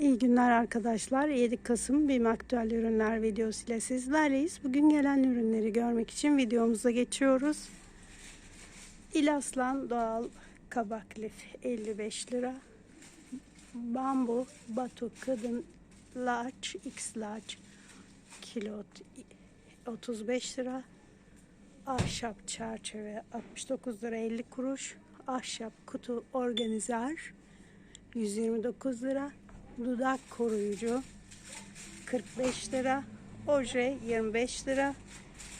İyi günler arkadaşlar. 7 Kasım BİM Aktüel Ürünler videosu ile sizlerleyiz. Bugün gelen ürünleri görmek için videomuza geçiyoruz. İlaslan doğal kabak lif 55 lira. Bambu batu kadın large x large kilo 35 lira. Ahşap çerçeve 69 lira 50 kuruş. Ahşap kutu organizer 129 lira. Dudak koruyucu 45 lira. Oje 25 lira.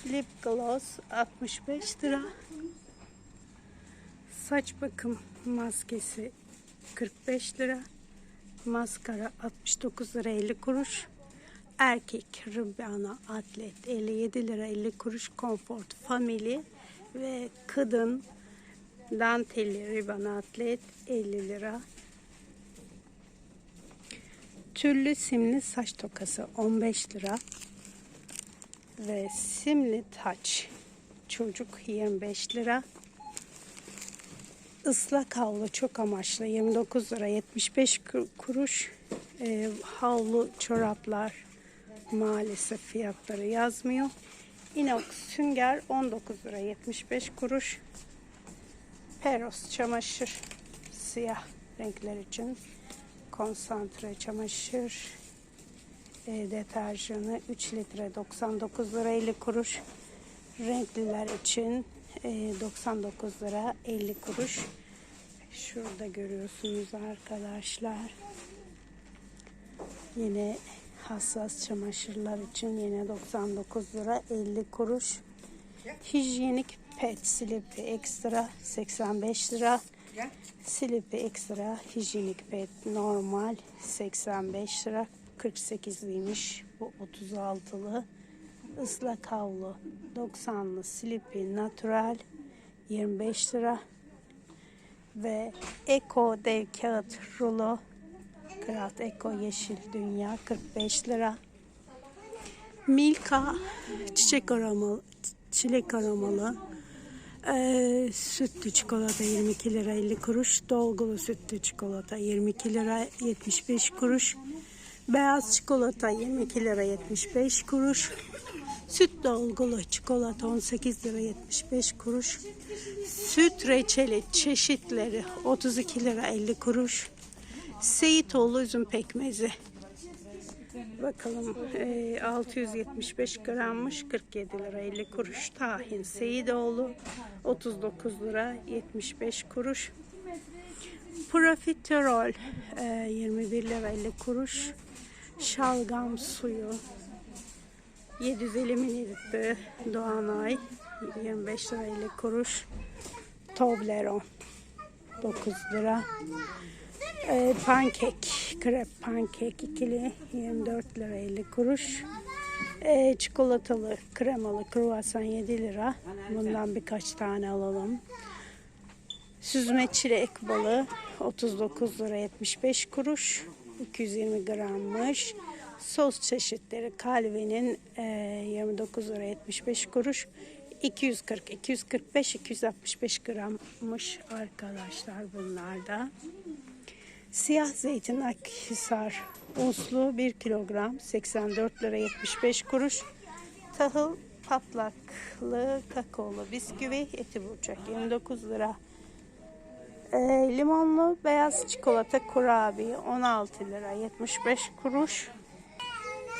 Lip gloss 65 lira. Saç bakım maskesi 45 lira. Maskara 69 lira 50 kuruş. Erkek Ribana Atlet 57 lira 50 kuruş. Comfort Family ve kadın dantelli Ribana Atlet 50 lira. Tüllü simli saç tokası 15 lira. Ve simli taç çocuk 25 lira. Islak havlu çok amaçlı 29 lira 75 kur- kuruş. Ee, havlu çoraplar maalesef fiyatları yazmıyor. Inox sünger 19 lira 75 kuruş. Peros çamaşır siyah renkler için konsantre çamaşır e, deterjanı 3 litre 99 lira 50 kuruş. Renkliler için e, 99 lira 50 kuruş. Şurada görüyorsunuz arkadaşlar. Yine hassas çamaşırlar için yine 99 lira 50 kuruş. Hijyenik pet slipi ekstra 85 lira. Slipi ekstra hijyenik pet normal 85 lira. 48'liymiş bu 36'lı ıslak havlu 90'lı slipi natural 25 lira. Ve Eko dev kağıt rulo Kağıt Eko Yeşil Dünya 45 lira. Milka çiçek aromalı çilek aromalı ee, sütlü çikolata 22 lira 50 kuruş. Dolgulu sütlü çikolata 22 lira 75 kuruş. Beyaz çikolata 22 lira 75 kuruş. Süt dolgulu çikolata 18 lira 75 kuruş. Süt reçeli çeşitleri 32 lira 50 kuruş. Seyitoğlu üzüm pekmezi Bakalım e, 675 grammış 47 lira 50 kuruş. Tahin Seyidoğlu 39 lira 75 kuruş. Profiterol e, 21 lira 50 kuruş. Şalgam suyu 750 mililitre Doğanay 25 lira 50 kuruş. Toblerone 9 lira. Ee, pankek, krep pankek ikili 24 lira 50 kuruş. Ee, çikolatalı, kremalı kruvasan 7 lira. Bundan birkaç tane alalım. Süzme çilek balı 39 lira 75 kuruş. 220 grammış. Sos çeşitleri kalvinin e, 29 lira 75 kuruş. 240, 245, 265 grammış arkadaşlar bunlar da. Siyah zeytin akhisar unslu 1 kilogram 84 lira 75 kuruş. Tahıl patlaklı kakaolu bisküvi eti burçak 29 lira. Ee, limonlu beyaz çikolata kurabiye 16 lira 75 kuruş.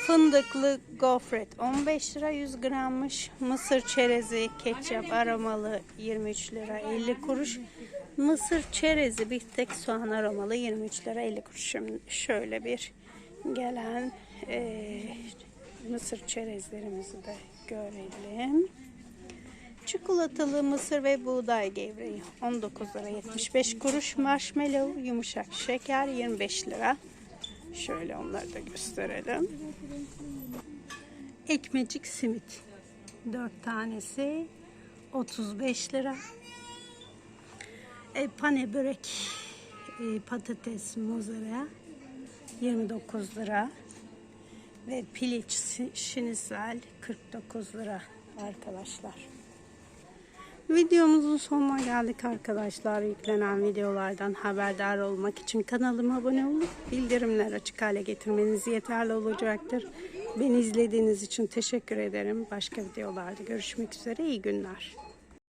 Fındıklı gofret 15 lira 100 grammış. Mısır çerezi ketçap aromalı 23 lira 50 kuruş. Mısır çerezi bir tek soğan aromalı 23 lira 50 kuruş. Şöyle bir gelen e, mısır çerezlerimizi de görelim. Çikolatalı mısır ve buğday gevreği 19 lira 75 kuruş. Marshmallow yumuşak şeker 25 lira. Şöyle onları da gösterelim. Ekmecik simit 4 tanesi 35 lira. E, pane börek e, patates mozzarella 29 lira. Ve piliç şinisel 49 lira arkadaşlar. Videomuzun sonuna geldik arkadaşlar. Yüklenen videolardan haberdar olmak için kanalıma abone olup bildirimler açık hale getirmeniz yeterli olacaktır. Beni izlediğiniz için teşekkür ederim. Başka videolarda görüşmek üzere. İyi günler.